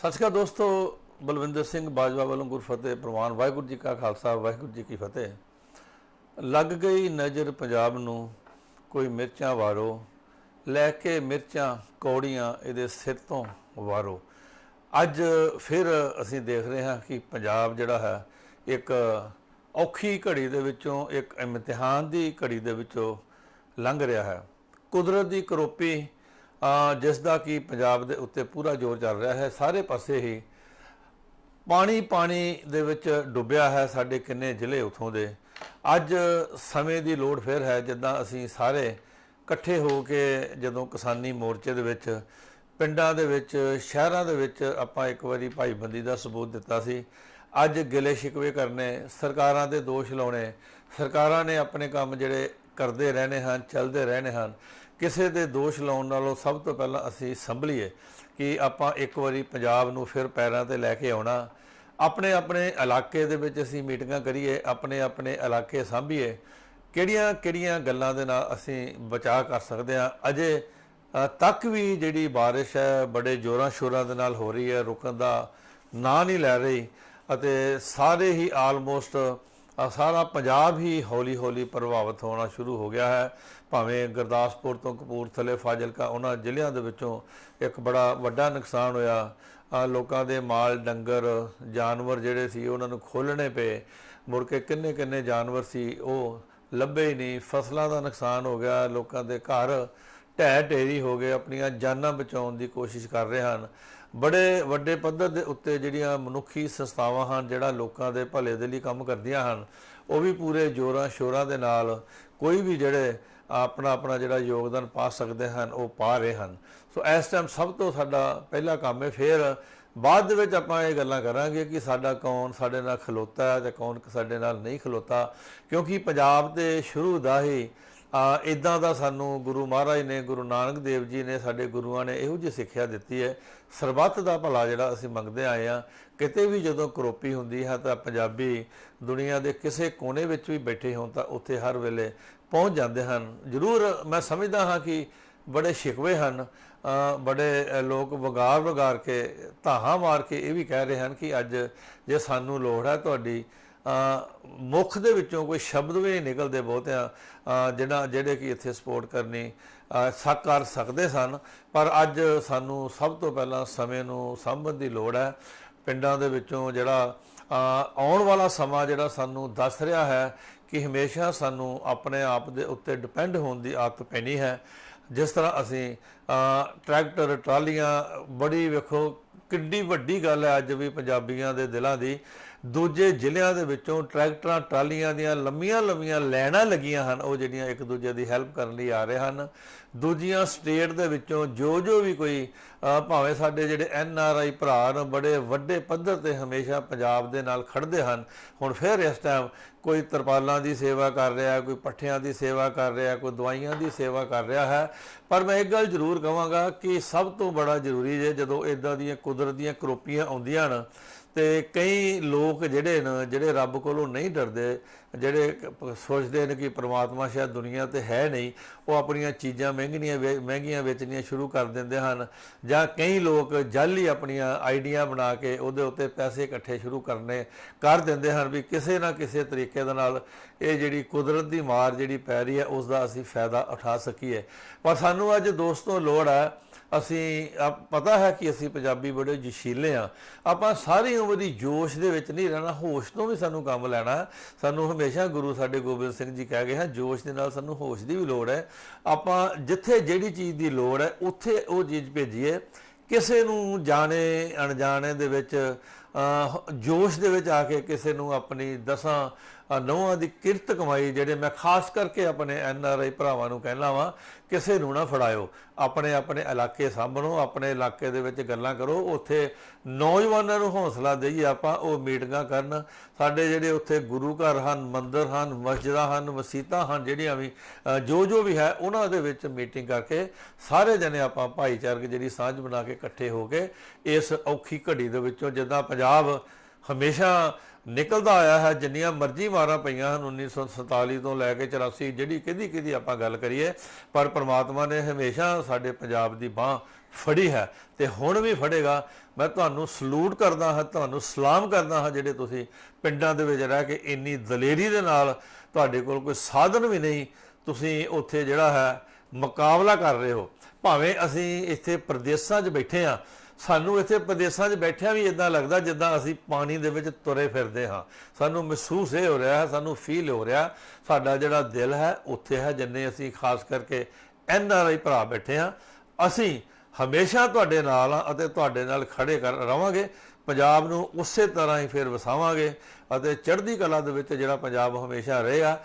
ਸਤਿ ਸ਼੍ਰੀ ਅਕਾਲ ਦੋਸਤੋ, ਬਲਵਿੰਦਰ ਸਿੰਘ ਬਾਜਵਾ ਵੱਲੋਂ ਗੁਰਫਤਿਹ ਪ੍ਰਵਾਨ ਵਾਹਿਗੁਰੂ ਜੀ ਕਾ ਖਾਲਸਾ, ਵਾਹਿਗੁਰੂ ਜੀ ਕੀ ਫਤਿਹ। ਲੱਗ ਗਈ ਨਜ਼ਰ ਪੰਜਾਬ ਨੂੰ, ਕੋਈ ਮਿਰਚਾਂ ਵਾਰੋ, ਲੈ ਕੇ ਮਿਰਚਾਂ ਕੌੜੀਆਂ ਇਹਦੇ ਸਿਰ ਤੋਂ ਵਾਰੋ। ਅੱਜ ਫਿਰ ਅਸੀਂ ਦੇਖ ਰਹੇ ਹਾਂ ਕਿ ਪੰਜਾਬ ਜਿਹੜਾ ਹੈ, ਇੱਕ ਔਖੀ ਘੜੀ ਦੇ ਵਿੱਚੋਂ, ਇੱਕ ਇਮਤਿਹਾਨ ਦੀ ਘੜੀ ਦੇ ਵਿੱਚੋਂ ਲੰਘ ਰਿਹਾ ਹੈ। ਕੁਦਰਤ ਦੀ ਕਰੋਪੀ ਜਿਸ ਦਾ ਕਿ ਪੰਜਾਬ ਦੇ ਉੱਤੇ ਪੂਰਾ ਜ਼ੋਰ ਚੱਲ ਰਿਹਾ ਹੈ, ਸਾਰੇ ਪਾਸੇ ਹੀ ਪਾਣੀ ਪਾਣੀ ਦੇ ਵਿੱਚ ਡੁੱਬਿਆ ਹੈ ਸਾਡੇ ਕਿੰਨੇ ਜ਼ਿਲ੍ਹੇ ਉਥੋਂ ਦੇ। ਅੱਜ ਸਮੇਂ ਦੀ ਲੋੜ ਫਿਰ ਹੈ ਜਿੱਦਾਂ ਅਸੀਂ ਸਾਰੇ ਇਕੱਠੇ ਹੋ ਕੇ ਜਦੋਂ ਕਿਸਾਨੀ ਮੋਰਚੇ ਦੇ ਵਿੱਚ, ਪਿੰਡਾਂ ਦੇ ਵਿੱਚ, ਸ਼ਹਿਰਾਂ ਦੇ ਵਿੱਚ ਆਪਾਂ ਇੱਕ ਵਾਰੀ ਭਾਈਬੰਦੀ ਦਾ ਸਬੂਤ ਦਿੱਤਾ ਸੀ। ਅੱਜ ਗਿਲੇ ਸ਼ਿਕਵੇ ਕਰਨੇ, ਸਰਕਾਰਾਂ ਦੇ ਦੋਸ਼ ਲਾਉਣੇ, ਸਰਕਾਰਾਂ ਨੇ ਆਪਣੇ ਕੰਮ ਜਿਹੜੇ ਕਰਦੇ ਰਹਿਣੇ ਹਨ, ਚੱਲਦੇ ਰਹਿਣੇ ਹਨ। ਕਿਸੇ ਦੇ ਦੋਸ਼ ਲਾਉਣ ਨਾਲੋਂ ਸਭ ਤੋਂ ਪਹਿਲਾਂ ਅਸੀਂ ਸੰਭਲੀਏ ਕਿ ਆਪਾਂ ਇੱਕ ਵਾਰੀ ਪੰਜਾਬ ਨੂੰ ਫਿਰ ਪੈਰਾਂ ਤੇ ਲੈ ਕੇ ਆਉਣਾ। ਆਪਣੇ ਆਪਣੇ ਇਲਾਕੇ ਦੇ ਵਿੱਚ ਅਸੀਂ ਮੀਟਿੰਗਾਂ ਕਰੀਏ, ਆਪਣੇ ਆਪਣੇ ਇਲਾਕੇ ਸਾਂਭੀਏ। ਕਿਹੜੀਆਂ ਕਿਹੜੀਆਂ ਗੱਲਾਂ ਦੇ ਨਾਲ ਅਸੀਂ ਬਚਾਅ ਕਰ ਸਕਦੇ ਹਾਂ? ਅਜੇ ਤੱਕ ਵੀ ਜਿਹੜੀ ਬਾਰਿਸ਼ ਹੈ, ਬੜੇ ਜ਼ੋਰਾਂ ਸ਼ੋਰਾਂ ਦੇ ਨਾਲ ਹੋ ਰਹੀ ਹੈ, ਰੁਕਣ ਦਾ ਨਾਂ ਨਹੀਂ ਲੈ ਰਹੀ ਅਤੇ ਸਾਰੇ ਹੀ ਆਲਮੋਸਟ ਸਾਰਾ ਪੰਜਾਬ ਹੀ ਹੌਲੀ-ਹੌਲੀ ਪ੍ਰਭਾਵਿਤ ਹੋਣਾ ਸ਼ੁਰੂ ਹੋ ਗਿਆ ਹੈ। ਭਾਵੇਂ ਗੁਰਦਾਸਪੁਰ ਤੋਂ ਕਪੂਰਥਲੇ, ਫਾਜ਼ਿਲਕਾ, ਉਹਨਾਂ ਜ਼ਿਲ੍ਹਿਆਂ ਦੇ ਵਿੱਚੋਂ ਇੱਕ ਬੜਾ ਵੱਡਾ ਨੁਕਸਾਨ ਹੋਇਆ। ਲੋਕਾਂ ਦੇ ਮਾਲ, ਡੰਗਰ, ਜਾਨਵਰ ਜਿਹੜੇ ਸੀ, ਉਹਨਾਂ ਨੂੰ ਖੋਲਣੇ ਪਏ। ਮੁੜ ਕੇ ਕਿੰਨੇ ਕਿੰਨੇ ਜਾਨਵਰ ਸੀ, ਉਹ ਲੱਭੇ ਹੀ ਨਹੀਂ। ਫਸਲਾਂ ਦਾ ਨੁਕਸਾਨ ਹੋ ਗਿਆ, ਲੋਕਾਂ ਦੇ ਘਰ ਢਹਿ ਢੇਰੀ ਹੋ ਗਏ, ਆਪਣੀਆਂ ਜਾਨਾਂ ਬਚਾਉਣ ਦੀ ਕੋਸ਼ਿਸ਼ ਕਰ ਰਹੇ ਹਨ। ਬੜੇ ਵੱਡੇ ਪੱਧਰ ਦੇ ਉੱਤੇ ਜਿਹੜੀਆਂ ਮਨੁੱਖੀ ਸੰਸਥਾਵਾਂ ਹਨ, ਜਿਹੜਾ ਲੋਕਾਂ ਦੇ ਭਲੇ ਦੇ ਲਈ ਕੰਮ ਕਰਦੀਆਂ ਹਨ ਉਹ ਵੀ ਪੂਰੇ ਜੋਰਾਂ ਸ਼ੋਰਾਂ ਦੇ ਨਾਲ ਕੋਈ ਵੀ ਜਿਹੜੇ ਆਪਣਾ ਆਪਣਾ ਜਿਹੜਾ ਯੋਗਦਾਨ ਪਾ ਸਕਦੇ ਹਨ, ਉਹ ਪਾ ਰਹੇ ਹਨ। ਸੋ ਇਸ ਟਾਈਮ ਸਭ ਤੋਂ ਸਾਡਾ ਪਹਿਲਾ ਕੰਮ ਹੈ, ਫਿਰ ਬਾਅਦ ਦੇ ਵਿੱਚ ਆਪਾਂ ਇਹ ਗੱਲਾਂ ਕਰਾਂਗੇ ਕਿ ਸਾਡਾ ਕੌਣ ਸਾਡੇ ਨਾਲ ਖਲੋਤਾ ਹੈ ਤੇ ਕੌਣ ਸਾਡੇ ਨਾਲ ਨਹੀਂ ਖਲੋਤਾ। ਕਿਉਂਕਿ ਪੰਜਾਬ ਦੇ ਸ਼ੁਰੂ ਦਾ ਹੀ ਇਦਾਂ ਦਾ ਸਾਨੂੰ ਗੁਰੂ ਮਹਾਰਾਜ ਨੇ, ਗੁਰੂ ਨਾਨਕ ਦੇਵ ਜੀ ਨੇ ਸਾਡੇ ਗੁਰੂਆਂ ਨੇ ਇਹੋ ਜਿਹੀ ਸਿੱਖਿਆ ਦਿੱਤੀ ਹੈ। ਸਰਬੱਤ ਦਾ ਭਲਾ ਜਿਹੜਾ ਅਸੀਂ ਮੰਗਦੇ ਆਏ ਆ ਕਿਤੇ ਵੀ ਜਦੋਂ ਕਰੋਪੀ ਹੁੰਦੀ ਹੈ ਤਾਂ ਪੰਜਾਬੀ ਦੁਨੀਆ ਦੇ ਕਿਸੇ ਕੋਨੇ ਵਿੱਚ ਵੀ ਬੈਠੇ ਹੋਣ ਤਾਂ ਉੱਥੇ ਹਰ ਵੇਲੇ ਪਹੁੰਚ ਜਾਂਦੇ ਹਨ। ਜ਼ਰੂਰ ਮੈਂ ਸਮਝਦਾ ਹਾਂ ਕਿ ਬੜੇ ਸ਼ਿਕਵੇ ਹਨ ਬੜੇ ਲੋਕ ਵਗਾਰ ਵਗਾਰ ਕੇ ਧਾਹਾਂ ਮਾਰ ਕੇ ਇਹ ਵੀ ਕਹਿ ਰਹੇ ਹਨ ਕਿ ਅੱਜ ਜੇ ਸਾਨੂੰ ਲੋੜ ਹੈ ਤੁਹਾਡੀ ਮੁਖ ਦੇ ਵਿੱਚੋਂ ਕੋਈ ਸ਼ਬਦ ਵੀ ਨਹੀਂ ਨਿਕਲਦੇ ਬਹੁਤਿਆਂ ਅ, ਜਿਹੜਾ ਜਿਹੜੇ ਕਿ ਇੱਥੇ ਸਪੋਰਟ ਕਰਨੀ ਅ, ਕਰ ਸਕਦੇ ਸਨ ਪਰ ਅੱਜ ਸਾਨੂੰ ਸਭ ਤੋਂ ਪਹਿਲਾਂ ਸਮੇਂ ਨੂੰ ਸਾਂਭਣ ਦੀ ਲੋੜ ਹੈ। ਪਿੰਡਾਂ ਦੇ ਵਿੱਚੋਂ ਜਿਹੜਾ ਆਉਣ ਵਾਲਾ ਸਮਾਂ ਜਿਹੜਾ ਸਾਨੂੰ ਦੱਸ ਰਿਹਾ ਹੈ ਕਿ ਹਮੇਸ਼ਾ ਸਾਨੂੰ ਆਪਣੇ ਆਪ ਦੇ ਉੱਤੇ ਡਿਪੈਂਡ ਹੋਣ ਦੀ ਆਦਤ ਪੈਣੀ ਹੈ। ਜਿਸ ਤਰ੍ਹਾਂ ਅਸੀਂ ਟਰੈਕਟਰ, ਟਰਾਲੀਆਂ, ਬੜੀ ਵੇਖੋ ਕਿੰਨੀ ਵੱਡੀ ਗੱਲ ਹੈ ਅੱਜ ਵੀ ਪੰਜਾਬੀਆਂ ਦੇ ਦਿਲਾਂ ਦੀ। ਦੂਜੇ ਜ਼ਿਲ੍ਹਿਆਂ ਦੇ ਵਿੱਚੋਂ ਟਰੈਕਟਰਾਂ, ਟਰਾਲੀਆਂ ਦੀਆਂ ਲੰਮੀਆਂ ਲੰਮੀਆਂ ਲਾਈਨਾਂ ਲੱਗੀਆਂ ਹਨ, ਉਹ ਜਿਹੜੀਆਂ ਇੱਕ ਦੂਜੇ ਦੀ ਹੈਲਪ ਕਰਨ ਲਈ ਆ ਰਹੇ ਹਨ। ਦੂਜੀਆਂ ਸਟੇਟ ਦੇ ਵਿੱਚੋਂ ਜੋ ਜੋ ਵੀ ਕੋਈ ਭਾਵੇਂ ਸਾਡੇ ਜਿਹੜੇ ਐਨ ਆਰ ਆਈ ਭਰਾ ਨੇ, ਬੜੇ ਵੱਡੇ ਪੱਧਰ ਤੇ ਹਮੇਸ਼ਾ ਪੰਜਾਬ ਦੇ ਨਾਲ ਖੜਦੇ ਹਨ। ਹੁਣ ਫਿਰ ਇਸ ਟਾਈਮ ਕੋਈ ਤਰਪਾਲਾਂ ਦੀ ਸੇਵਾ ਕਰ ਰਿਹਾ, ਕੋਈ ਪੱਠਿਆਂ ਦੀ ਸੇਵਾ ਕਰ ਰਿਹਾ, ਕੋਈ ਦਵਾਈਆਂ ਦੀ ਸੇਵਾ ਕਰ ਰਿਹਾ ਹੈ। ਪਰ ਮੈਂ ਇੱਕ ਗੱਲ ਜ਼ਰੂਰ ਕਹਾਂਗਾ ਕਿ ਸਭ ਤੋਂ ਬੜਾ ਜ਼ਰੂਰੀ ਜੇ ਜਦੋਂ ਇਦਾਂ ਦੀਆਂ ਕੁਦਰਤ ਦੀਆਂ ਕਰੋਪੀਆਂ ਆਉਂਦੀਆਂ ਹਨ ਤੇ ਕਈ ਲੋਕ ਜਿਹੜੇ ਨੇ, ਜਿਹੜੇ ਰੱਬ ਕੋਲੋਂ ਨਹੀਂ ਡਰਦੇ, ਜਿਹੜੇ ਸੋਚਦੇ ਨੇ ਕਿ ਪ੍ਰਮਾਤਮਾ ਸ਼ਾਇਦ ਦੁਨੀਆ ਤੇ ਹੈ ਨਹੀਂ, ਉਹ ਆਪਣੀਆਂ ਚੀਜ਼ਾਂ ਮਹਿੰਗੀਆਂ ਵੇ- ਮਹਿੰਗੀਆਂ ਵੇਚਣੀਆਂ ਸ਼ੁਰੂ ਕਰ ਦਿੰਦੇ ਹਨ ਜਾਂ ਕਈ ਲੋਕ ਜਾਲੀ ਆਪਣੀਆਂ ਆਈਡੀਆਂ ਬਣਾ ਕੇ ਉਹਦੇ ਉੱਤੇ ਪੈਸੇ ਇਕੱਠੇ ਸ਼ੁਰੂ ਕਰਨੇ ਕਰ ਦਿੰਦੇ ਹਨ ਵੀ ਕਿਸੇ ਨਾ ਕਿਸੇ ਤਰੀਕੇ ਦੇ ਨਾਲ ਇਹ ਜਿਹੜੀ ਕੁਦਰਤ ਦੀ ਮਾਰ ਜਿਹੜੀ ਪੈ ਰਹੀ ਹੈ ਉਸ ਦਾ ਅਸੀਂ ਫਾਇਦਾ ਉਠਾ ਸਕੀਏ। ਪਰ ਸਾਨੂੰ ਅੱਜ ਦੋਸਤੋ ਲੋੜ ਹੈ ਅਸੀਂ ਆ- ਪਤਾ ਹੈ ਕਿ ਅਸੀਂ ਪੰਜਾਬੀ ਬੜੇ ਜਸ਼ੀਲੇ ਆ ਆਪਾਂ ਸਾਰੀ ਉਮਰ ਦੀ ਜੋਸ਼ ਦੇ ਵਿੱਚ ਨਹੀਂ ਰਹਿਣਾ, ਹੋਸ਼ ਤੋਂ ਵੀ ਸਾਨੂੰ ਕੰਮ ਲੈਣਾ। ਸਾਨੂੰ ਹਮੇਸ਼ਾ ਗੁਰੂ ਸਾਡੇ ਗੋਬਿੰਦ ਸਿੰਘ ਜੀ ਕਹਿ ਗਏ ਹਨ, ਜੋਸ਼ ਦੇ ਨਾਲ ਸਾਨੂੰ ਹੋਸ਼ ਦੀ ਵੀ ਲੋੜ ਹੈ। ਆਪਾਂ ਜਿੱਥੇ ਜਿਹੜੀ ਚੀਜ਼ ਦੀ ਲੋੜ ਹੈ, ਉੱਥੇ ਉਹ ਚੀਜ਼ ਭੇਜੀਏ। ਕਿਸੇ ਨੂੰ ਜਾਣੇ, ਅਣਜਾਣੇ ਦੇ ਵਿੱਚ ਜੋਸ਼ ਦੇ ਵਿੱਚ ਆ ਕੇ ਕਿਸੇ ਨੂੰ ਆਪਣੀ ਦਸਾਂ ਅਹ, ਦੀ ਕਿਰਤ ਕਮਾਈ ਜਿਹੜੇ ਮੈਂ ਖਾਸ ਕਰਕੇ ਆਪਣੇ ਐਨ ਆਰ ਆਈ ਭਰਾਵਾਂ ਨੂੰ ਕਹਿਣਾ ਵਾਂ ਕਿਸੇ ਨੂੰ ਨਾ ਫੜਾਇਓ। ਆਪਣੇ ਆਪਣੇ ਇਲਾਕੇ ਸਾਂਭਣੋ ਆਪਣੇ ਇਲਾਕੇ ਦੇ ਵਿੱਚ ਗੱਲਾਂ ਕਰੋ। ਉੱਥੇ ਨੌਜਵਾਨਾਂ ਨੂੰ ਹੌਸਲਾ ਦੇਈਏ ਆਪਾਂ ਉਹ ਮੀਟਿੰਗਾਂ ਕਰਨ। ਸਾਡੇ ਜਿਹੜੇ ਉੱਥੇ ਗੁਰੂ ਘਰ ਹਨ ਮੰਦਿਰ ਹਨ ਮਸਜਿਦਾਂ ਹਨ ਮਸੀਤਾਂ ਹਨ ਜਿਹੜੀਆਂ ਵੀ ਜੋ ਜੋ ਵੀ ਹੈ ਉਹਨਾਂ ਦੇ ਵਿੱਚ ਮੀਟਿੰਗ ਕਰਕੇ ਸਾਰੇ ਜਣੇ ਆਪਾਂ ਭਾਈਚਾਰਕ ਜਿਹੜੀ ਸਾਂਝ ਬਣਾ ਕੇ ਇਕੱਠੇ ਹੋ ਕੇ ਇਸ ਔਖੀ ਘੜੀ ਦੇ ਵਿੱਚੋਂ ਜਿੱਦਾਂ ਪੰਜਾਬ ਹਮੇਸ਼ਾ ਨਿਕਲਦਾ ਆਇਆ ਹੈ, ਜਿੰਨੀਆਂ ਮਰਜ਼ੀ ਮਾਰਾਂ ਪਈਆਂ ਹਨ 1947 ਤੋਂ ਲੈ ਕੇ 84 ਜਿਹੜੀ ਕਿਹਦੀ ਕਿਹਦੀ ਆਪਾਂ ਗੱਲ ਕਰੀਏ, ਪਰ ਪ੍ਰਮਾਤਮਾ ਨੇ ਹਮੇਸ਼ਾ ਸਾਡੇ ਪੰਜਾਬ ਦੀ ਬਾਹ ਫੜੀ ਹੈ ਤੇ ਹੁਣ ਵੀ ਫੜੇਗਾ। ਮੈਂ ਤੁਹਾਨੂੰ ਸਲੂਟ ਕਰਦਾ ਹਾਂ, ਤੁਹਾਨੂੰ ਸਲਾਮ ਕਰਦਾ ਹਾਂ, ਜਿਹੜੇ ਤੁਸੀਂ ਪਿੰਡਾਂ ਦੇ ਵਿੱਚ ਰਹਿ ਕੇ ਇੰਨੀ ਦਲੇਰੀ ਦੇ ਨਾਲ ਤੁਹਾਡੇ ਕੋਲ ਕੋਈ ਸਾਧਨ ਵੀ ਨਹੀਂ, ਤੁਸੀਂ ਉੱਥੇ ਜਿਹੜਾ ਹੈ ਮੁਕਾਬਲਾ ਕਰ ਰਹੇ ਹੋ। ਭਾਵੇਂ ਅਸੀਂ ਇੱਥੇ ਪ੍ਰਦੇਸ਼ਾਂ 'ਚ ਬੈਠੇ ਆ ਸਾਨੂੰ ਇੱਥੇ ਪ੍ਰਦੇਸ਼ਾਂ 'ਚ ਬੈਠਿਆਂ ਵੀ ਇਦਾਂ ਲੱਗਦਾ ਜਿੱਦਾਂ ਅਸੀਂ ਪਾਣੀ ਦੇ ਵਿੱਚ ਤੁਰੇ ਫਿਰਦੇ ਹਾਂ। ਸਾਨੂੰ ਮਹਿਸੂਸ ਇਹ ਹੋ ਰਿਹਾ ਹੈ, ਸਾਨੂੰ ਫੀਲ ਹੋ ਰਿਹਾ ਸਾਡਾ ਜਿਹੜਾ ਦਿਲ ਹੈ, ਉੱਥੇ ਹੈ ਜਿੰਨੇ ਅਸੀਂ ਖਾਸ ਕਰਕੇ ਐਨ ਆਰ ਆਈ ਭਰਾ ਬੈਠੇ ਹਾਂ। ਅਸੀਂ ਹਮੇਸ਼ਾ ਤੁਹਾਡੇ ਨਾਲ ਆ ਅਤੇ ਤੁਹਾਡੇ ਨਾਲ ਖੜੇ ਕਰ ਰਵਾਂਗੇ। ਪੰਜਾਬ ਨੂੰ ਉਸੇ ਤਰ੍ਹਾਂ ਹੀ ਫਿਰ ਵਸਾਵਾਂਗੇ ਅਤੇ ਚੜ੍ਹਦੀ ਕਲਾ ਦੇ ਵਿੱਚ ਜਿਹੜਾ ਪੰਜਾਬ ਹਮੇਸ਼ਾ ਰਿਹਾ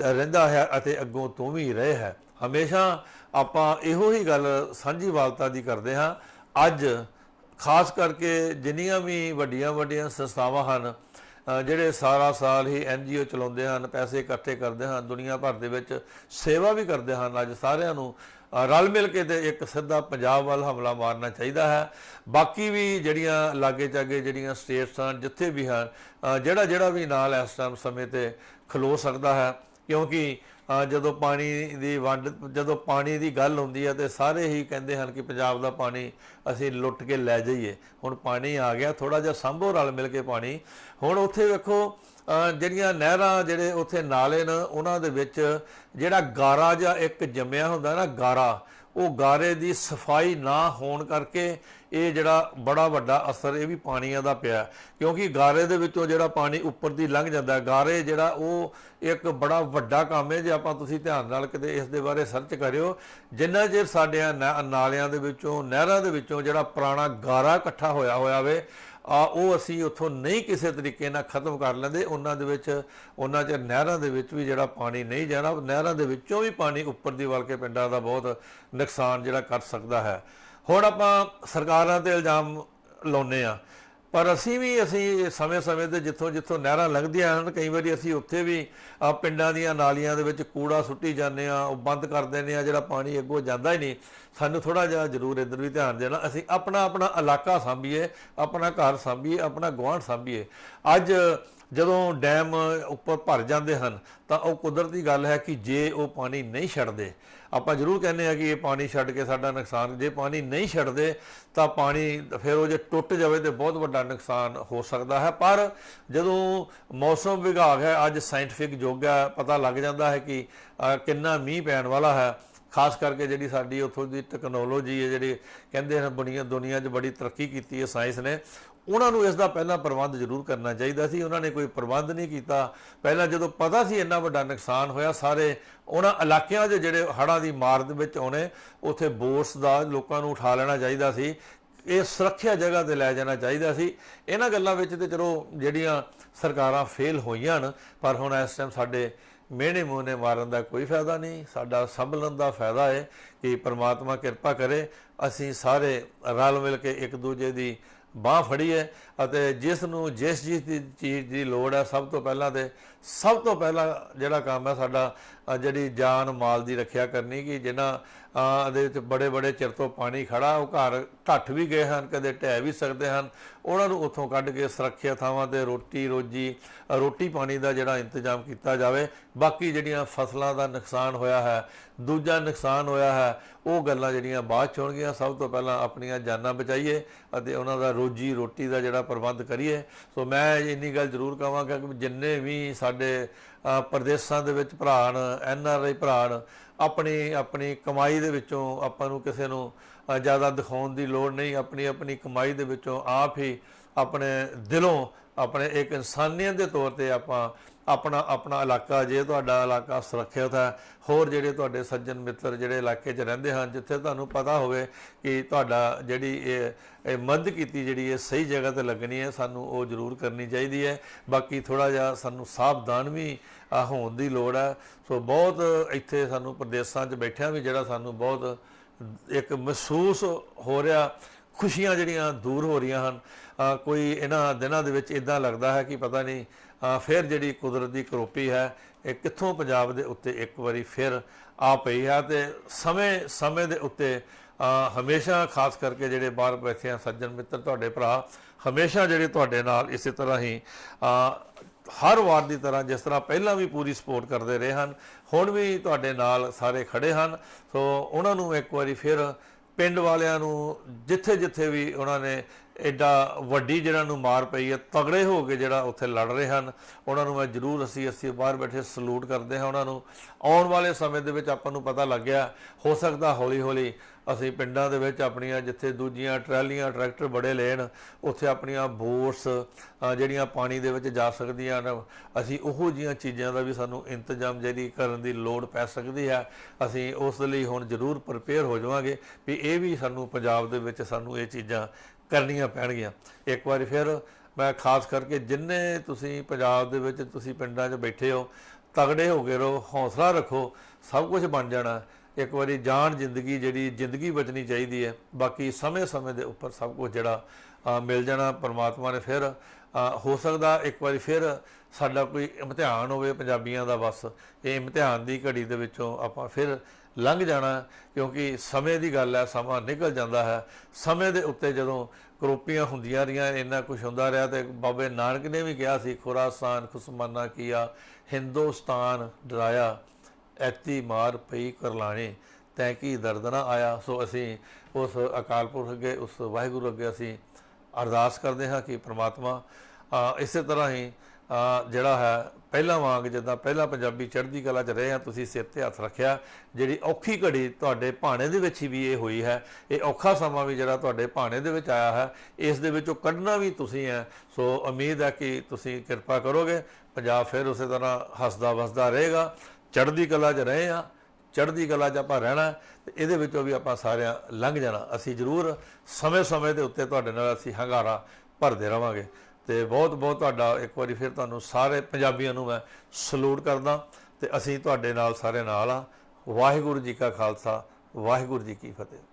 ਰਹਿੰਦਾ ਹੈ ਅਤੇ ਅੱਗੋਂ ਤੋਂ ਵੀ ਰਹੇ ਹੈ। ਹਮੇਸ਼ਾ ਆਪਾਂ ਇਹੋ ਹੀ ਗੱਲ ਸਾਂਝੀ ਵਾਲਤਾ ਦੀ ਕਰਦੇ ਹਾਂ। ਅੱਜ ਖਾਸ ਕਰਕੇ ਜਿੰਨੀਆਂ ਵੀ ਵੱਡੀਆਂ ਵੱਡੀਆਂ ਸੰਸਥਾਵਾਂ ਹਨ ਜਿਹੜੇ ਸਾਰਾ ਸਾਲ ਹੀ ਐਨਜੀਓ ਚਲਾਉਂਦੇ ਹਨ, ਪੈਸੇ ਇਕੱਠੇ ਕਰਦੇ ਹਨ, ਦੁਨੀਆ ਭਰ ਦੇ ਵਿੱਚ ਸੇਵਾ ਵੀ ਕਰਦੇ ਹਨ, ਅੱਜ ਸਾਰਿਆਂ ਨੂੰ ਰਲ ਮਿਲ ਕੇ ਤੇ ਇੱਕ ਸਿੱਧਾ ਪੰਜਾਬ ਵੱਲ ਹਮਲਾ ਮਾਰਨਾ ਚਾਹੀਦਾ ਹੈ। ਬਾਕੀ ਵੀ ਜਿਹੜੀਆਂ ਲਾਗੇ ਚਾਗੇ ਜਿਹੜੀਆਂ ਸਟੇਟਸ ਹਨ, ਜਿੱਥੇ ਵੀ ਹਨ ਜਿਹੜਾ ਜਿਹੜਾ ਵੀ ਨਾਲ ਇਸ ਟਾਈਮ ਸਮੇਂ ਤੇ ਖਲੋ ਸਕਦਾ ਹੈ, ਕਿਉਂਕਿ ਜਦੋਂ ਪਾਣੀ ਦੀ ਵੰਡ, ਜਦੋਂ ਪਾਣੀ ਦੀ ਗੱਲ ਹੁੰਦੀ ਹੈ ਤੇ ਸਾਰੇ ਹੀ ਕਹਿੰਦੇ ਹਨ ਕਿ ਪੰਜਾਬ ਦਾ ਪਾਣੀ ਅਸੀਂ ਲੁੱਟ ਕੇ ਲੈ ਜਾਈਏ। ਹੁਣ ਪਾਣੀ ਆ ਗਿਆ ਥੋੜਾ ਜਿਹਾ ਸੰਭੋ ਰਲ ਮਿਲ ਕੇ ਪਾਣੀ। ਹੁਣ ਉੱਥੇ ਵੇਖੋ ਜਿਹੜੀਆਂ ਨਹਿਰਾਂ ਜਿਹੜੇ ਉੱਥੇ ਨਾਲੇ ਨੇ, ਉਹਨਾਂ ਦੇ ਵਿੱਚ ਜਿਹੜਾ ਗਾਰਾ ਜਾਂ ਇੱਕ ਜੰਮਿਆ ਹੁੰਦਾ ਨਾ, ਗਾਰਾ ਉਹ ਗਾਰੇ ਦੀ ਸਫ਼ਾਈ ਨਾ ਹੋਣ ਕਰਕੇ ਇਹ ਜਿਹੜਾ ਬੜਾ ਵੱਡਾ ਅਸਰ, ਇਹ ਵੀ ਪਾਣੀਆਂ ਦਾ ਪਿਆ। ਕਿਉਂਕਿ ਗਾਰੇ ਦੇ ਵਿੱਚੋਂ ਜਿਹੜਾ ਪਾਣੀ ਉੱਪਰ ਦੀ ਲੰਘ ਜਾਂਦਾ ਗਾਰੇ ਜਿਹੜਾ ਉਹ ਇੱਕ ਬੜਾ ਵੱਡਾ ਕੰਮ ਹੈ, ਜੇ ਆਪਾਂ ਤੁਸੀਂ ਧਿਆਨ ਨਾਲ ਕਿਤੇ ਇਸ ਦੇ ਬਾਰੇ ਸਰਚ ਕਰਿਓ। ਜਿੰਨਾ ਚਿਰ ਸਾਡੇ ਨਾ- ਨਾਲਿਆਂ ਦੇ ਵਿੱਚੋਂ, ਨਹਿਰਾਂ ਦੇ ਵਿੱਚੋਂ ਜਿਹੜਾ ਪੁਰਾਣਾ ਗਾਰਾ ਇਕੱਠਾ ਹੋਇਆ ਹੋਇਆ ਵੇ ਆ, ਉਹ ਅਸੀਂ ਉੱਥੋਂ ਨਹੀਂ ਕਿਸੇ ਤਰੀਕੇ ਨਾਲ ਖਤਮ ਕਰ ਲੈਂਦੇ। ਉਹਨਾਂ ਦੇ ਵਿੱਚ, ਉਹਨਾਂ ਚ ਨਹਿਰਾਂ ਦੇ ਵਿੱਚ ਵੀ ਜਿਹੜਾ ਪਾਣੀ ਨਹੀਂ ਜਾਣਾ, ਨਹਿਰਾਂ ਦੇ ਵਿੱਚੋਂ ਵੀ ਪਾਣੀ ਉੱਪਰ ਦੀ ਵਲ ਕੇ ਪਿੰਡਾਂ ਦਾ ਬਹੁਤ ਨੁਕਸਾਨ ਜਿਹੜਾ ਕਰ ਸਕਦਾ ਹੈ। ਹੁਣ ਆਪਾਂ ਸਰਕਾਰਾਂ ਤੇ ਇਲਜ਼ਾਮ ਲਾਉਨੇ ਆ ਪਰ ਅਸੀਂ ਵੀ ਅਸੀਂ ਸਮੇਂ-ਸਮੇਂ ਤੇ ਜਿੱਥੋਂ ਜਿੱਥੋਂ ਨਹਿਰਾਂ ਲੰਘਦੀਆਂ ਹਨ, ਕਈ ਵਾਰੀ ਅਸੀਂ ਉੱਥੇ ਵੀ ਆ ਪਿੰਡਾਂ ਦੀਆਂ ਨਾਲੀਆਂ ਦੇ ਵਿੱਚ ਕੂੜਾ ਸੁੱਟੀ ਜਾਂਦੇ ਆ ਉਹ ਬੰਦ ਕਰ ਦਿੰਦੇ ਆ ਜਿਹੜਾ ਪਾਣੀ ਅੱਗੋਂ ਜਾਂਦਾ ਹੀ ਨਹੀਂ। ਸਾਨੂੰ ਥੋੜਾ ਜਿਹਾ ਜ਼ਰੂਰ ਇੱਧਰ ਵੀ ਧਿਆਨ ਦੇਣਾ। ਅਸੀਂ ਆਪਣਾ ਆਪਣਾ ਇਲਾਕਾ ਸਾਂਭੀਏ, ਆਪਣਾ ਘਰ ਸਾਂਭੀਏ, ਆਪਣਾ ਗੁਆਂਢ ਸਾਂਭੀਏ। ਅੱਜ ਜਦੋਂ ਡੈਮ ਉੱਪਰ ਭਰ ਜਾਂਦੇ ਹਨ, ਤਾਂ ਉਹ ਕੁਦਰਤੀ ਗੱਲ ਹੈ ਕਿ ਜੇ ਉਹ ਪਾਣੀ ਨਹੀਂ ਛੱਡਦੇ ਆਪਾਂ ਜ਼ਰੂਰ ਕਹਿੰਦੇ ਆ ਕਿ ਇਹ ਪਾਣੀ ਛੱਡ ਕੇ ਸਾਡਾ ਨੁਕਸਾਨ, ਜੇ ਪਾਣੀ ਨਹੀਂ ਛੱਡਦੇ, ਤਾਂ ਪਾਣੀ ਫਿਰ ਉਹ ਜੇ ਟੁੱਟ ਜਾਵੇ ਤੇ ਬਹੁਤ ਵੱਡਾ ਨੁਕਸਾਨ ਹੋ ਸਕਦਾ ਹੈ। ਪਰ ਜਦੋਂ ਮੌਸਮ ਵਿਭਾਗ ਹੈ, ਅੱਜ ਸਾਇੰਟਿਫਿਕ ਯੁੱਗ ਹੈ, ਪਤਾ ਲੱਗ ਜਾਂਦਾ ਹੈ ਕਿ ਕਿੰਨਾ ਮੀਂਹ ਪੈਣ ਵਾਲਾ ਹੈ। ਖਾਸ ਕਰਕੇ ਜਿਹੜੀ ਸਾਡੀ ਉੱਥੋਂ ਦੀ ਟੈਕਨੋਲੋਜੀ ਹੈ, ਜਿਹੜੀ ਕਹਿੰਦੇ ਹਨ ਦੁਨੀਆ ਦੁਨੀਆ 'ਚ ਬੜੀ ਤਰੱਕੀ ਕੀਤੀ ਹੈ ਸਾਇੰਸ ਨੇ। ਉਹਨਾਂ ਨੂੰ ਇਸ ਦਾ ਪਹਿਲਾਂ ਪ੍ਰਬੰਧ ਜ਼ਰੂਰ ਕਰਨਾ ਚਾਹੀਦਾ ਸੀ। ਉਹਨਾਂ ਨੇ ਕੋਈ ਪ੍ਰਬੰਧ ਨਹੀਂ ਕੀਤਾ। ਪਹਿਲਾਂ ਜਦੋਂ ਪਤਾ ਸੀ ਇੰਨਾ ਵੱਡਾ ਨੁਕਸਾਨ ਹੋਇਆ, ਸਾਰੇ ਉਹਨਾਂ ਇਲਾਕਿਆਂ 'ਚ ਜਿਹੜੇ ਹੜ੍ਹਾਂ ਦੀ ਮਾਰ ਦੇ ਵਿੱਚ ਆਉਣੇ, ਉੱਥੇ ਬੋਰਸ ਦਾ ਲੋਕਾਂ ਨੂੰ ਉਠਾ ਲੈਣਾ ਚਾਹੀਦਾ ਸੀ। ਇਹ ਸੁਰੱਖਿਆ ਜਗ੍ਹਾ ਤੇ ਲੈ ਜਾਣਾ ਚਾਹੀਦਾ ਸੀ। ਇਹਨਾਂ ਗੱਲਾਂ ਵਿੱਚ ਤੇ ਚਲੋ ਜਿਹੜੀਆਂ ਸਰਕਾਰਾਂ ਫੇਲ ਹੋਈਆਂ ਹਨ, ਪਰ ਹੁਣ ਇਸ ਟਾਈਮ ਸਾਡੇ ਮਿਹਣੇ ਮੂਹਨੇ ਮਾਰਨ ਦਾ ਕੋਈ ਫਾਇਦਾ ਨਹੀਂ। ਸਾਡਾ ਸੰਭਲਣ ਦਾ ਫਾਇਦਾ ਹੈ ਕਿ ਪ੍ਰਮਾਤਮਾ ਕਿਰਪਾ ਕਰੇ। ਅਸੀਂ ਸਾਰੇ ਰਲ ਮਿਲ ਕੇ ਇੱਕ ਦੂਜੇ ਦੀ ਬਾਹ ਫੜੀਏ ਅਤੇ ਜਿਸ ਨੂੰ ਜਿਸ ਜਿਸ ਦੀ ਚੀਜ਼ ਦੀ ਲੋੜ ਹੈ, ਸਭ ਤੋਂ ਪਹਿਲਾਂ ਤੇ ਸਭ ਤੋਂ ਪਹਿਲਾਂ ਜਿਹੜਾ ਕੰਮ ਹੈ ਸਾਡਾ ਜਿਹੜੀ ਜਾਨ ਮਾਲ ਦੀ ਰੱਖਿਆ ਕਰਨੀ ਕਿ ਜਿਨ੍ਹਾਂ ਦੇ ਵਿੱਚ ਬੜੇ ਬੜੇ ਚਿਰ ਤੋਂ ਪਾਣੀ ਖੜਾ, ਉਹ ਘਰ ਢੱਠ ਵੀ ਗਏ ਹਨ, ਕਦੇ ਢਹਿ ਵੀ ਸਕਦੇ ਹਨ। ਉਹਨਾਂ ਨੂੰ ਉੱਥੋਂ ਕੱਢ ਕੇ ਸੁਰੱਖਿਆ ਥਾਵਾਂ ਤੇ ਰੋਟੀ ਰੋਜੀ ਰੋਟੀ ਪਾਣੀ ਦਾ ਜਿਹੜਾ ਇੰਤਜ਼ਾਮ ਕੀਤਾ ਜਾਵੇ। ਬਾਕੀ ਜਿਹੜੀਆਂ ਫਸਲਾਂ ਦਾ ਨੁਕਸਾਨ ਹੋਇਆ ਹੈ, ਦੂਜਾ ਨੁਕਸਾਨ ਹੋਇਆ ਹੈ, ਉਹ ਗੱਲਾਂ ਜਿਹੜੀਆਂ ਬਾਅਦ ਚ ਹੋਣਗੀਆਂ, ਸਭ ਤੋਂ ਪਹਿਲਾਂ ਆਪਣੀਆਂ ਜਾਨਾਂ ਬਚਾਈਏ ਅਤੇ ਉਹਨਾਂ ਦਾ ਰੋਜੀ ਰੋਟੀ ਦਾ ਜਿਹੜਾ ਪ੍ਰਬੰਧ ਕਰੀਏ। ਸੋ ਮੈਂ ਇੰਨੀ ਗੱਲ ਜ਼ਰੂਰ ਕਹਾਂਗਾ ਕਿ ਜਿੰਨੇ ਵੀ ਸਾਡੇ ਪ੍ਰਦੇਸ਼ਾਂ ਦੇ ਵਿੱਚ ਭਰਾ ਨੇ ਐਨ ਆਰ ਆਈ ਭਰਾ ਨੇ ਆਪਣੀ ਆਪਣੀ ਕਮਾਈ ਦੇ ਵਿੱਚੋਂ ਆਪਾਂ ਨੂੰ ਕਿਸੇ ਨੂੰ ਜ਼ਿਆਦਾ ਦਿਖਾਉਣ ਦੀ ਲੋੜ ਨਹੀਂ। ਆਪਣੀ ਆਪਣੀ ਕਮਾਈ ਦੇ ਵਿੱਚੋਂ ਆਪ ਹੀ ਆਪਣੇ ਦਿਲੋਂ, ਆਪਣੇ ਇੱਕ ਇਨਸਾਨੀਅਤ ਦੇ ਤੌਰ ਤੇ ਆਪਾਂ ਆਪਣਾ ਆਪਣਾ ਇਲਾਕਾ, ਜੇ ਤੁਹਾਡਾ ਇਲਾਕਾ ਸੁਰੱਖਿਅਤ ਹੈ, ਹੋਰ ਜਿਹੜੇ ਤੁਹਾਡੇ ਸੱਜਣ ਮਿੱਤਰ ਜਿਹੜੇ ਇਲਾਕੇ 'ਚ ਰਹਿੰਦੇ ਹਨ, ਜਿੱਥੇ ਤੁਹਾਨੂੰ ਪਤਾ ਹੋਵੇ ਕਿ ਤੁਹਾਡਾ ਜਿਹੜੀ ਇਹ ਇਹ ਮਦਦ ਕੀਤੀ ਜਿਹੜੀ ਹੈ ਸਹੀ ਜਗ੍ਹਾ ਤੇ ਲੱਗਣੀ ਹੈ, ਸਾਨੂੰ ਉਹ ਜ਼ਰੂਰ ਕਰਨੀ ਚਾਹੀਦੀ ਹੈ। ਬਾਕੀ ਥੋੜਾ ਜਿਹਾ ਸਾਨੂੰ ਸਾਵਧਾਨ ਵੀ ਹੋਣ ਦੀ ਲੋੜ ਹੈ। ਸੋ ਬਹੁਤ ਇੱਥੇ ਸਾਨੂੰ ਪ੍ਰਦੇਸ਼ਾਂ 'ਚ ਬੈਠਿਆਂ ਵੀ ਜਿਹੜਾ ਸਾਨੂੰ ਬਹੁਤ ਇੱਕ ਮਹਿਸੂਸ ਹੋ ਰਿਹਾ, ਖੁਸ਼ੀਆਂ ਜਿਹੜੀਆਂ ਦੂਰ ਹੋ ਰਹੀਆਂ ਹਨ। ਕੋਈ ਇਹਨਾਂ ਦਿਨਾਂ ਦੇ ਵਿੱਚ ਇਦਾਂ ਲੱਗਦਾ ਹੈ ਕਿ ਪਤਾ ਨਹੀਂ ਫਿਰ ਜਿਹੜੀ ਕੁਦਰਤ ਦੀ ਕਰੋਪੀ ਹੈ, ਇਹ ਕਿੱਥੋਂ ਪੰਜਾਬ ਦੇ ਉੱਤੇ ਇੱਕ ਵਾਰੀ ਫਿਰ ਆ ਪਈ ਹੈ ਤੇ ਸਮੇਂ ਸਮੇਂ ਦੇ ਉੱਤੇ ਹਮੇਸ਼ਾ ਖਾਸ ਕਰਕੇ ਜਿਹੜੇ ਬਾਹਰ ਬੈਠੇ ਆ, ਸੱਜਣ ਮਿੱਤਰ ਤੁਹਾਡੇ ਭਰਾ, ਹਮੇਸ਼ਾ ਜਿਹੜੇ ਤੁਹਾਡੇ ਨਾਲ ਇਸੇ ਤਰ੍ਹਾਂ ਹੀ ਹਰ ਵਾਰ ਦੀ ਤਰ੍ਹਾਂ ਜਿਸ ਤਰ੍ਹਾਂ ਪਹਿਲਾਂ ਵੀ ਪੂਰੀ ਸਪੋਰਟ ਕਰਦੇ ਰਹੇ ਹਨ, ਹੁਣ ਵੀ ਤੁਹਾਡੇ ਨਾਲ ਸਾਰੇ ਖੜੇ ਹਨ, ਸੋ ਉਹਨਾਂ ਨੂੰ ਇੱਕ ਵਾਰੀ ਫਿਰ ਪਿੰਡ ਵਾਲਿਆਂ ਨੂੰ ਜਿੱਥੇ ਜਿੱਥੇ ਵੀ ਉਹਨਾਂ ਨੇ ਐਡਾ ਵੱਡੀ ਜਿਹੜਾ ਨੂੰ ਮਾਰ ਪਈ ਹੈ, ਤਗੜੇ ਹੋ ਕੇ ਜਿਹੜਾ ਉੱਥੇ ਲੜ ਰਹੇ ਹਨ, ਉਹਨਾਂ ਨੂੰ ਮੈਂ ਜ਼ਰੂਰ ਅਸੀਂ ਅਸੀਂ ਬਾਹਰ ਬੈਠੇ ਸਲੂਟ ਕਰਦੇ ਹਾਂ ਉਹਨਾਂ ਨੂੰ। ਆਉਣ ਵਾਲੇ ਸਮੇਂ ਦੇ ਵਿੱਚ ਆਪਾਂ ਨੂੰ ਪਤਾ ਲੱਗਿਆ, ਹੋ ਸਕਦਾ ਹੌਲੀ ਹੌਲੀ ਅਸੀਂ ਪਿੰਡਾਂ ਦੇ ਵਿੱਚ ਆਪਣੀਆਂ ਜਿੱਥੇ ਦੂਜੀਆਂ ਟਰਾਲੀਆਂ, ਟਰੈਕਟਰ ਬੜੇ ਲੈਣ, ਉੱਥੇ ਆਪਣੀਆਂ ਬੋਟਸ ਜਿਹੜੀਆਂ ਪਾਣੀ ਦੇ ਵਿੱਚ ਜਾ ਸਕਦੀਆਂ ਹਨ। ਅਸੀਂ ਉਹੋ ਜੀਆਂ ਚੀਜ਼ਾਂ ਦਾ ਵੀ ਸਾਨੂੰ ਇੰਤਜ਼ਾਮ ਜਿਹੜੀ ਕਰਨ ਦੀ ਲੋੜ ਪੈ ਸਕਦੀ ਹੈ। ਅਸੀਂ ਉਸ ਲਈ ਹੁਣ ਜ਼ਰੂਰ ਪ੍ਰਪੇਅਰ ਹੋ ਜਾਵਾਂਗੇ ਵੀ ਇਹ ਵੀ ਸਾਨੂੰ ਪੰਜਾਬ ਦੇ ਵਿੱਚ ਸਾਨੂੰ ਇਹ ਚੀਜ਼ਾਂ ਕਰਨੀਆਂ ਪੈਣਗੀਆਂ। ਇੱਕ ਵਾਰੀ ਫਿਰ ਮੈਂ ਖਾਸ ਕਰਕੇ ਜਿੰਨੇ ਤੁਸੀਂ ਪੰਜਾਬ ਦੇ ਵਿੱਚ ਤੁਸੀਂ ਪਿੰਡਾਂ 'ਚ ਬੈਠੇ ਹੋ, ਤਗੜੇ ਹੋ ਕੇ ਰਹੋ, ਹੌਸਲਾ ਰੱਖੋ, ਸਭ ਕੁਝ ਬਣ ਜਾਣਾ। ਇੱਕ ਵਾਰੀ ਜਾਨ ਜ਼ਿੰਦਗੀ ਜਿਹੜੀ ਜ਼ਿੰਦਗੀ ਬਚਣੀ ਚਾਹੀਦੀ ਹੈ। ਬਾਕੀ ਸਮੇਂ-ਸਮੇਂ ਦੇ ਉੱਪਰ ਸਭ ਕੁਝ ਜਿਹੜਾ ਮਿਲ ਜਾਣਾ ਪਰਮਾਤਮਾ ਨੇ ਫਿਰ ਹੋ ਸਕਦਾ ਇੱਕ ਵਾਰੀ ਫਿਰ ਸਾਡਾ ਕੋਈ ਇਮਤਿਹਾਨ ਹੋਵੇ ਪੰਜਾਬੀਆਂ ਦਾ ਬਸ। ਇਹ ਇਮਤਿਹਾਨ ਦੀ ਘੜੀ ਦੇ ਵਿੱਚੋਂ ਆਪਾਂ ਫਿਰ ਲੰਘ ਜਾਣਾ, ਕਿਉਂਕਿ ਸਮੇਂ ਦੀ ਗੱਲ ਹੈ, ਸਮਾਂ ਨਿਕਲ ਜਾਂਦਾ ਹੈ। ਸਮੇਂ ਦੇ ਉੱਤੇ ਜਦੋਂ ਕਰੋਪੀਆਂ ਹੁੰਦੀਆਂ ਰਹੀਆਂ, ਇੰਨਾ ਕੁਝ ਹੁੰਦਾ ਰਿਹਾ ਤੇ ਬਾਬੇ ਨਾਨਕ ਨੇ ਵੀ ਕਿਹਾ ਸੀ, ਖੁਰਾਸਾਨ ਖੁਸਮਾਨਾ ਕੀਆ, ਹਿੰਦੁਸਤਾਨ ਡਰਾਇਆ। ਐਤੀ ਮਾਰ ਪਈ ਕਰਲਾਣੇ, ਤੈ ਕੀ ਦਰਦ ਨਾ ਆਇਆ? ਸੋ ਅਸੀਂ ਉਸ ਅਕਾਲ ਪੁਰਖ ਅੱਗੇ, ਉਸ ਵਾਹਿਗੁਰੂ ਅੱਗੇ ਅਸੀਂ ਅਰਦਾਸ ਕਰਦੇ ਹਾਂ ਕਿ ਪ੍ਰਮਾਤਮਾ ਇਸੇ ਤਰ੍ਹਾਂ ਹੀ ਜਿਹੜਾ ਹੈ, ਪਹਿਲਾਂ ਵਾਂਗ ਜਿੱਦਾਂ ਪਹਿਲਾਂ ਪੰਜਾਬੀ ਚੜ੍ਹਦੀ ਕਲਾ 'ਚ ਰਹੇ ਆ ਤੁਸੀਂ ਸਿਰ ਤੇ ਹੱਥ ਰੱਖਿਆ, ਜਿਹੜੀ ਔਖੀ ਘੜੀ ਤੁਹਾਡੇ ਭਾਣੇ ਦੇ ਵਿੱਚ ਹੀ ਵੀ ਇਹ ਹੋਈ ਹੈ, ਇਹ ਔਖਾ ਸਮਾਂ ਵੀ ਜਿਹੜਾ ਤੁਹਾਡੇ ਭਾਣੇ ਦੇ ਵਿੱਚ ਆਇਆ ਹੈ, ਇਸ ਦੇ ਵਿੱਚੋਂ ਕੱਢਣਾ ਵੀ ਤੁਸੀਂ ਹੈ। ਸੋ ਉਮੀਦ ਹੈ ਕਿ ਤੁਸੀਂ ਕਿਰਪਾ ਕਰੋਗੇ, ਪੰਜਾਬ ਫਿਰ ਉਸੇ ਤਰ੍ਹਾਂ ਹੱਸਦਾ ਵਸਦਾ ਰਹੇਗਾ। ਚੜ੍ਹਦੀ ਕਲਾ 'ਚ ਰਹੇ ਆ ਚੜ੍ਹਦੀ ਕਲਾ 'ਚ ਆਪਾਂ ਰਹਿਣਾ ਤੇ ਇਹਦੇ ਵਿੱਚੋਂ ਵੀ ਆਪਾਂ ਸਾਰਿਆਂ ਲੰਘ ਜਾਣਾ। ਅਸੀਂ ਜ਼ਰੂਰ ਸਮੇਂ-ਸਮੇਂ ਦੇ ਉੱਤੇ ਤੁਹਾਡੇ ਨਾਲ ਅਸੀਂ ਹੰਗਾਰਾ ਭਰਦੇ ਰਵਾਂਗੇ। ਤੇ ਬਹੁਤ ਬਹੁਤ ਤੁਹਾਡਾ ਇੱਕ ਵਾਰੀ ਫਿਰ ਤੁਹਾਨੂੰ ਸਾਰੇ ਪੰਜਾਬੀਆਂ ਨੂੰ ਮੈਂ ਸਲੂਟ ਕਰਦਾ, ਤੇ ਅਸੀਂ ਤੁਹਾਡੇ ਨਾਲ, ਸਾਰੇ ਨਾਲ ਆ ਵਾਹਿਗੁਰੂ ਜੀ ਕਾ ਖਾਲਸਾ, ਵਾਹਿਗੁਰੂ ਜੀ ਕੀ ਫਤਿਹ।